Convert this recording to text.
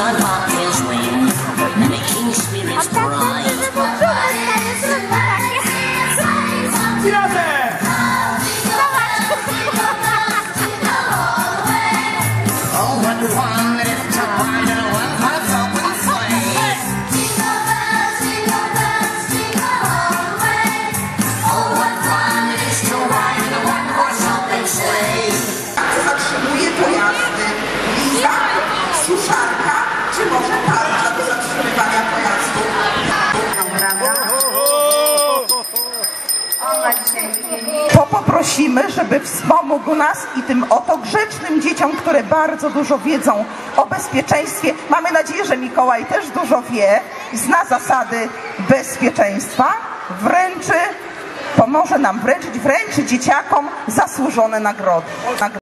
sun on his wings, and the king. Prosimy, żeby wspomógł nas i tym oto grzecznym dzieciom, które bardzo dużo wiedzą o bezpieczeństwie. Mamy nadzieję, że Mikołaj też dużo wie, zna zasady bezpieczeństwa, wręczy, pomoże nam wręczyć, wręczy dzieciakom zasłużone nagrody.